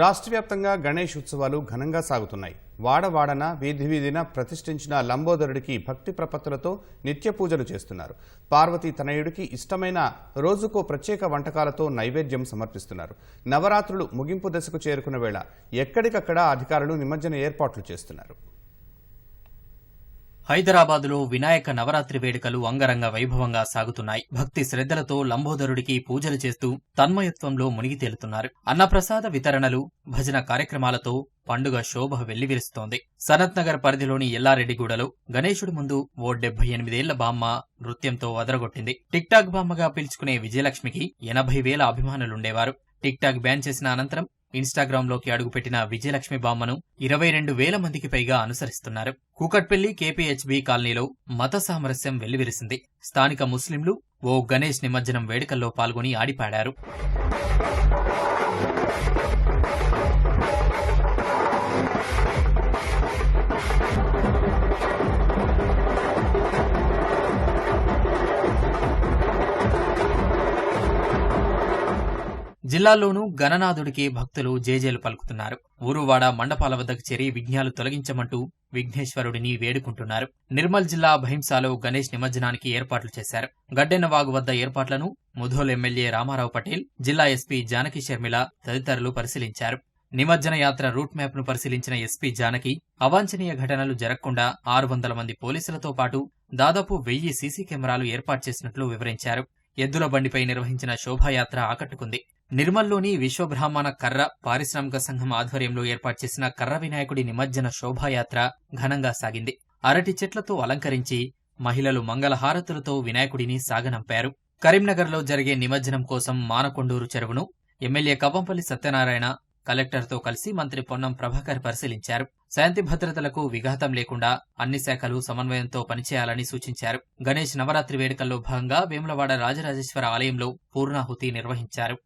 రాష్ట్ర వ్యాప్తంగా గణేష్ ఉత్సవాలు ఘనంగా సాగుతున్నాయి. వాడవాడన వీధి వీధిన ప్రతిష్ఠించిన లంబోదరుడికి భక్తి ప్రపత్తులతో నిత్య పూజలు చేస్తున్నారు. పార్వతీ తనయుడికి ఇష్టమైన రోజుకో ప్రత్యేక వంటకాలతో నైవేద్యం సమర్పిస్తున్నారు. నవరాత్రులు ముగింపు దశకు చేరుకున్న వేళ ఎక్కడికక్కడ అధికారులు నిమజ్జన ఏర్పాట్లు చేస్తున్నారు. హైదరాబాదులో వినాయక నవరాత్రి వేడుకలు అంగరంగ వైభవంగా సాగుతున్నాయి. భక్తి శ్రద్ధలతో లంబోదరుడికి పూజలు చేస్తూ తన్మయత్వంలో మునిగి తేలుతున్నారు. అన్నప్రసాద వితరణలు భజన కార్యక్రమాలతో పండుగ శోభ వెల్లివిరుస్తోంది. సనత్ నగర్ పరిధిలోని ఎల్లారెడ్డిగూడలో గణేశుడి ముందు ఓ డెబ్బై ఎనిమిదేళ్ళ బామ్మ నృత్యంతో వదరగొట్టింది టిక్ టాక్ బామ్మగా పిలుచుకునే విజయలక్ష్మికి ఎనభై వేల అభిమానులుండేవారు. టిక్ టాక్ బ్యాన్ చేసిన అనంతరం ఇన్స్టాగ్రామ్లోకి అడుగుపెట్టిన విజయలక్ష్మి బామ్మను ఇరవై రెండు వేల మందికి పైగా అనుసరిస్తున్నారు. కూకట్పల్లి కేపీహెచ్బి కాలనీలో మత సామరస్యం వెల్లివిరిసింది. స్థానిక ముస్లింలు ఓ గణేష్ నిమజ్జనం వేడుకల్లో పాల్గొని ఆడిపాడారు. జిల్లాల్లోనూ గణనాథుడికి భక్తులు జేజేలు పలుకుతున్నారు. ఊరువాడ మండపాల వద్దకు చేరి విఘ్నాలు తొలగించమంటూ విఘ్నేశ్వరుడిని వేడుకుంటున్నారు. నిర్మల్ జిల్లా భైంసాలో గణేష్ నిమజ్జనానికి ఏర్పాట్లు చేశారు. గడ్డెన్నవాగు వద్ద ఏర్పాట్లను ముధోల్ ఎమ్మెల్యే రామారావు పటేల్ జిల్లా ఎస్పీ జానకి షర్మిల తదితరులు పరిశీలించారు. నిమజ్జన యాత్ర రూట్ మ్యాప్ను పరిశీలించిన ఎస్పీ జానకి అవాంఛనీయ ఘటనలు జరగకుండా ఆరు వందల మంది పోలీసులతో పాటు దాదాపు వెయ్యి సీసీ కెమెరాలు ఏర్పాటు చేసినట్లు వివరించారు. ఎద్దుల బండిపై నిర్వహించిన శోభాయాత్ర ఆకట్టుకుంది. నిర్మల్లోని విశ్వబ్రాహ్మణ కర్ర పారిశ్రామిక సంఘం ఆధ్వర్యంలో ఏర్పాటు చేసిన కర్ర వినాయకుడి నిమజ్జన శోభాయాత్ర ఘనంగా సాగింది. అరటి చెట్లతో అలంకరించి మహిళలు మంగళహారతులతో వినాయకుడిని సాగనంపారు. కరీంనగర్లో జరిగే నిమజ్జనం కోసం మానకొండూరు చెరువును ఎమ్మెల్యే కవ్వంపల్లి సత్యనారాయణ కలెక్టర్తో కలిసి మంత్రి పొన్నం ప్రభాకర్ పరిశీలించారు. శాంతి భద్రతలకు విఘాతం లేకుండా అన్ని శాఖలు సమన్వయంతో పనిచేయాలని సూచించారు. గణేష్ నవరాత్రి వేడుకల్లో భాగంగా వేములవాడ రాజరాజేశ్వర ఆలయంలో పూర్ణాహుతి నిర్వహించారు.